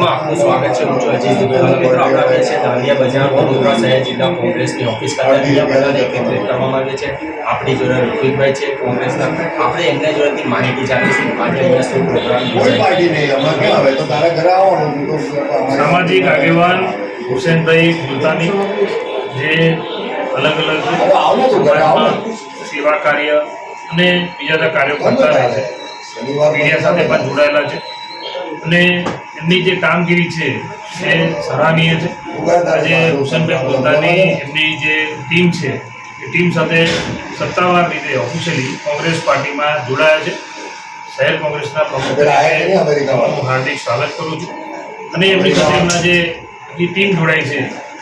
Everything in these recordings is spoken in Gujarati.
ન્યૂઝમાં આપનું સ્વાગત છે. હું છું અજય દુબેવાલા મિત્રો આપણે આવીએ છીએ દાંડિયા બજાર વડોદરા શહેર જિલ્લા કોંગ્રેસની ઓફિસ ખાતે બીજા બધાને એકત્રિત કરવામાં આવે છે. આપણી જોડે ઋત્વિકભાઈ છે કોંગ્રેસના. આપણે એમના જોડેથી માહિતી જાણીશું. આજે અહીંયા શું પ્રોગ્રામ કોઈ યોજાય પાર્ટી નહીં અમારે ક્યાં આવે? તો તારે ઘરે આવવાનું. હું તો અમારે- સામાજિક આગેવાન હુસેનભાઈ મુલતાની જે અલગ અલગ સેવા કાર્ય અને બીજા બધા કાર્યો કરતા રહે છે. શનિવાર મીડિયા સાથે પણ જોડાયેલા છે. અને એમની જે કામગીરી છે એ સરાહનીય છે. આજે હુસેનભાઈ પોતાની એમની જે ટીમ છે એ ટીમ સાથે સત્તાવાર રીતે ઓફિશિયલી કોંગ્રેસ પાર્ટીમાં જોડાયા છે. શહેર કોંગ્રેસના પ્રમુખ? હું હાર્દિક સ્વાગત કરું છું. અને એમની સાથે જે ટીમ જોડાઈ છે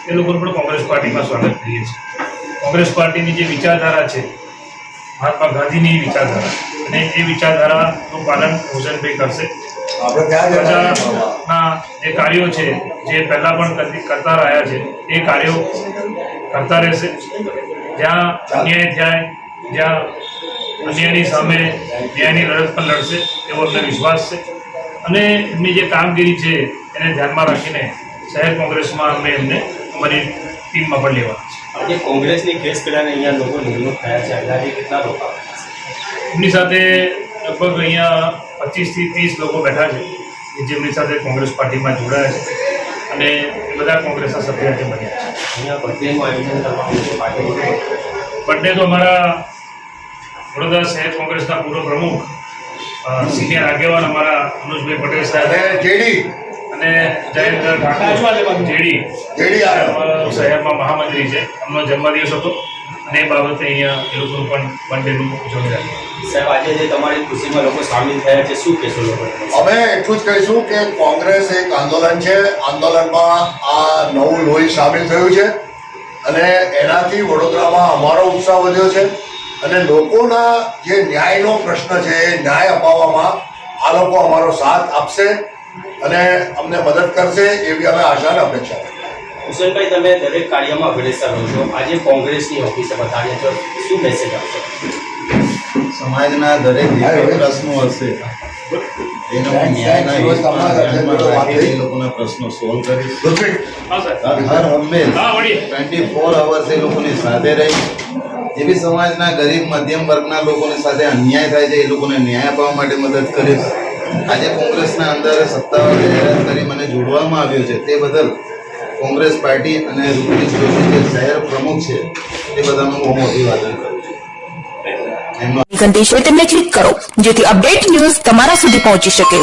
એ લોકોનું પણ કોંગ્રેસ પાર્ટીમાં સ્વાગત કરીએ છીએ. કોંગ્રેસ પાર્ટીની જે વિચારધારા છે મહાત્મા ગાંધીની વિચારધારા અને એ વિચારધારાનું પાલન હુસેનભાઈ કરશે. પ્રજાના જે કાર્યો છે જે પહેલાં પણ કરતા રહ્યા છે એ કાર્યો કરતા રહેશે. જ્યાં અન્યાય થાય જ્યાં અન્યાયની સામે ન્યાયની લડત પણ લડશે એવો અમને વિશ્વાસ છે. અને એમની જે કામગીરી છે એને ધ્યાનમાં રાખીને શહેર કોંગ્રેસમાં અમે એમને અમારી ટીમમાં પણ લેવા છે આજે કોંગ્રેસની કેસ પેલાને અહીંયા લોકો નિમણૂક થયા છે. અંદાજે કેટલા લોકો છે? એમની સાથે લગભગ અહીંયા પચીસથી ત્રીસ લોકો બેઠા છે કે જેમની સાથે કોંગ્રેસ પાર્ટીમાં જોડાયા છે અને એ બધા કોંગ્રેસના સભ્ય આજે બન્યા છે. બર્થડે તો અમારા વડોદરા શહેર કોંગ્રેસના પૂર્વ પ્રમુખ સિનિયર આગેવાન અમારા મનોજભાઈ પટેલ સાહેબ અને જેડી. અને જયેન્દ્ર ઠાકોર. જેડી. જેડી અમારા શહેરમાં મહામંત્રી છે. એમનો જન્મદિવસ હતો. અને એ બાબતે અહીંયા એ લોકોનું પણ બર્થડેનું ઉજવણી રાખી સાહેબ આજે જે તમારી ખુશીમાં લોકો સામેલ થયા છે શું કહેશો લોકો? અમે એટલું જ કહીશું કે કોંગ્રેસ એક આંદોલન છે. આંદોલનમાં આ નવું લોહી સામેલ થયું છે અને એનાથી વડોદરામાં અમારો ઉત્સાહ વધ્યો છે. અને લોકોના જે ન્યાયનો પ્રશ્ન છે એ ન્યાય અપાવવામાં આ લોકો અમારો સાથ આપશે અને અમને મદદ કરશે એવી અમે આશા અને અપેક્ષા રાખીએ હુસેનભાઈ તમે દરેક કાર્યમાં અગ્રેસર રહો છો. આજે કોંગ્રેસની ઓફિસે બતાવ્યા છો શું મેસેજ આપશો? સમાજના દરેક પ્રશ્નો હશે. એનો ન્યાયના હિતમાં ધ્યાનમાં રાખી એ લોકોના પ્રશ્નો સોલ્વ કરીશ. ઋત્વિક હા સાહેબ. હર હંમેશ. ટ્વેન્ટી ફોર અવર્સ એ લોકોની સાથે રહી. જે બી સમાજના ગરીબ મધ્યમ વર્ગના લોકોની સાથે અન્યાય થાય છે એ લોકોને ન્યાય અપાવવા માટે મદદ કરીશ. આજે કોંગ્રેસના અંદર સત્તાવાર જાહેરાત કરી મને જોડવામાં આવ્યો છે. તે બદલ કોંગ્રેસ પાર્ટી અને રૂપેશ જોશી જે શહેર પ્રમુખ છે, એ બધાનું હું અભિવાદન કરું છું. ક્લિક કરો, જેથી અપડેટ ન્યૂઝ તમારા સુધી પહોંચી શકે.